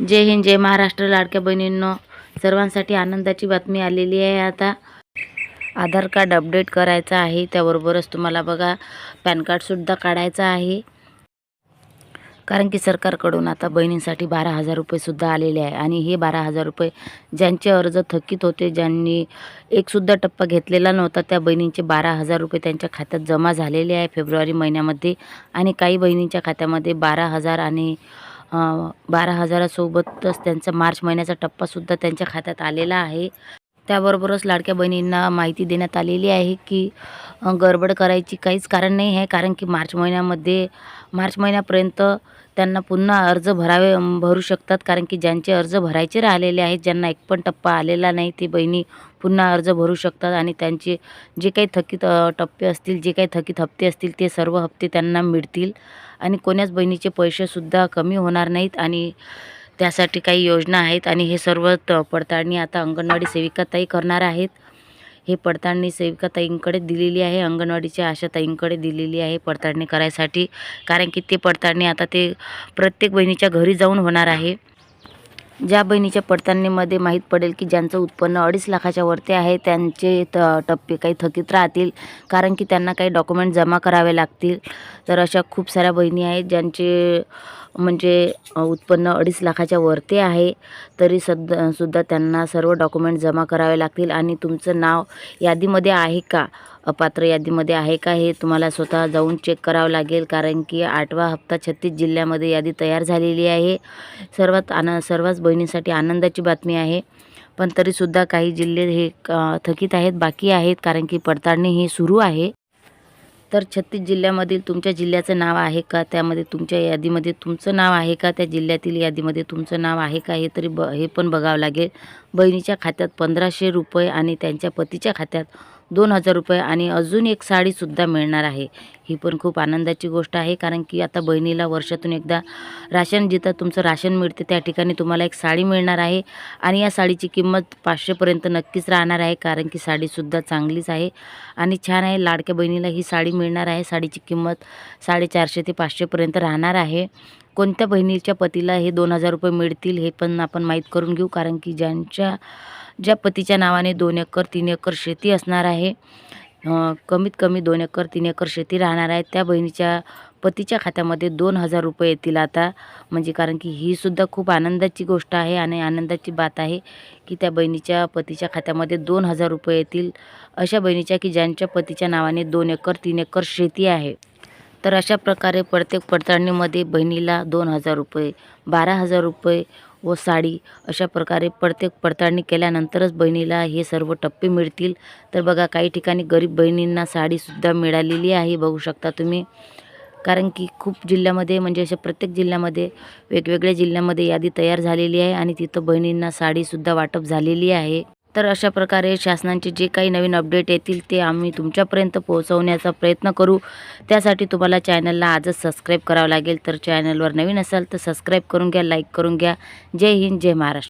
जय हिंद जय महाराष्ट्र. लाडक्या बहिणींनो सर्वांसाठी आनंदाची बातमी आलेली आहे. आता आधार कार्ड अपडेट करायचं आहे. त्याबरोबरच तुम्हाला बघा पॅन कार्डसुद्धा काढायचं आहे. कारण की सरकारकडून आता बहिणींसाठी बारा हजार रुपयेसुद्धा आलेले आहे. आणि हे बारा हजार रुपये ज्यांचे अर्ज थकीत होते ज्यांनी एकसुद्धा टप्पा घेतलेला नव्हता त्या बहिणींचे बारा हजार रुपये त्यांच्या खात्यात जमा झालेले आहे फेब्रुवारी महिन्यामध्ये. आणि काही बहिणींच्या खात्यामध्ये बारा हजार आणि बारा हजारासोबतच त्यांचा मार्च महिन्याचा टप्पासुद्धा त्यांच्या खात्यात आलेला आहे. त्याबरोबरच लाडक्या बहिणींना माहिती देण्यात आलेली आहे की गडबड करायची काहीच कारण नाही आहे. कारण की मार्च महिन्यामध्ये मार्च महिन्यापर्यंत त्यांना पुन्हा अर्ज भरावे भरू शकतात. कारण की ज्यांचे अर्ज भरायचे राहिलेले आहेत ज्यांना एक पण टप्पा आलेला नाही ते बहिणी पुन्हा अर्ज भरू शकतात. आणि त्यांचे जे काही थकीत टप्पे असतील जे काही थकीत हप्ते असतील ते सर्व हप्ते त्यांना मिळतील. आणि कोण्याच बहिणीचे पैसेसुद्धा कमी होणार नाहीत. आणि त्यासाठी काही योजना आहेत आणि हे सर्व त पडताळणी आता अंगणवाडी सेविकाताई करणार आहेत. हे पडताळणी सेविकाताईंकडे दिलेली आहे अंगणवाडीच्या आशाताईंकडे दिलेली आहे पडताळणी करायसाठी. कारण की ते पडताळणी आता ते प्रत्येक बहिणीच्या घरी जाऊन होणार आहे. ज्या बहिणीच्या पडताळणीमध्ये माहीत पडेल की ज्यांचं उत्पन्न अडीच लाखाच्या वरती आहे त्यांचे त टप्पे काही थकीत राहतील. कारण की त्यांना काही डॉक्युमेंट जमा करावे लागतील. तर अशा खूप साऱ्या बहिणी आहेत ज्यांचे म्हणजे उत्पन्न अडीच लाखाच्या वरती आहे तरी सद सुद्धा त्यांना सर्व डॉक्युमेंट जमा करावे लागतील. आणि तुमचं नाव यादीमध्ये आहे का? अपात्र यादीमध्ये आहे का? हे तुम्हाला स्वतः जाऊन चेक करावं लागेल कारण की आठवा हप्ता छत्तीस जिल्ह्यामध्ये यादी तयार झालेली आहे. सर्वात आन सर्वच बहिणींसाठी आनंदाची बातमी आहे. पण तरीसुद्धा काही जिल्हे हे क- थकीत आहेत बाकी आहेत कारण की पडताळणी ही सुरू आहे. तर छत्तीस जिल्ह्यामधील तुमच्या जिल्ह्याचं नाव आहे का? त्यामध्ये तुमच्या यादीमध्ये तुमचं नाव आहे का? त्या जिल्ह्यातील यादीमध्ये तुमचं नाव आहे का? हे तरी ब हे पण बघावं लागेल. बहिणीच्या खात्यात पंधराशे रुपये आणि त्यांच्या पतीच्या खात्यात दोन हजार रुपये आणि अजून एक साडीसुद्धा मिळणार आहे. ही पण खूप आनंदाची गोष्ट आहे कारण की आता बहिणीला वर्षातून एकदा राशन जिथं तुमचं राशन मिळते त्या ठिकाणी तुम्हाला एक साडी मिळणार आहे आणि या साडीची किंमत पाचशेपर्यंत नक्कीच राहणार आहे कारण की साडीसुद्धा चांगलीच आहे आणि छान आहे. लाडक्या बहिणीला ही साडी मिळणार आहे. साडीची किंमत साडेचारशे ते पाचशेपर्यंत राहणार आहे. कोणत्या बहिणीच्या पतीला हे दोन हजार रुपये मिळतील हे पण आपण माहीत करून घेऊ कारण की ज्यांच्या ज्या पतीच्या नावाने दोन एकर तीन एकर शेती असणार आहे. कमीत कमी दोन एकर तीन एकर शेती राहणार आहे. त्या बहिणीच्या पतीच्या खात्यामध्ये दोन हजार रुपये येतील आता. म्हणजे कारण की ही सुद्धा खूप आनंदाची गोष्ट आहे आणि आनंदाची बात आहे की त्या बहिणीच्या पतीच्या खात्यामध्ये दोन हजार रुपये येतील. अशा बहिणीच्या की ज्यांच्या पतीच्या नावाने दोन एकर तीन एकर शेती आहे. तर अशा प्रकारे प्रत्येक पडताळणीमध्ये बहिणीला दोन हजार रुपये बारा हजार रुपये व साडी अशा प्रकारे प्रत्येक पडताळणी केल्यानंतरच बहिणीला हे सर्व टप्पे मिळतील. तर बघा काही ठिकाणी गरीब बहिणींना साडीसुद्धा मिळालेली आहे बघू शकता तुम्ही. कारण की खूप जिल्ह्यामध्ये म्हणजे अशा प्रत्येक जिल्ह्यामध्ये वेगवेगळ्या जिल्ह्यामध्ये यादी तयार झालेली आहे आणि तिथं बहिणींना साडीसुद्धा वाटप झालेली आहे. तर अशा प्रकारे शासनाचे जे काही नवीन अपडेट येतील ते आम्ही तुमच्यापर्यंत पोहोचवण्याचा प्रयत्न करू. त्यासाठी तुम्हाला चॅनलला आजच सबस्क्राईब करावं लागेल. तर चॅनलवर नवीन असाल तर सबस्क्राईब करून घ्या लाईक करून घ्या. जय हिंद जय महाराष्ट्र.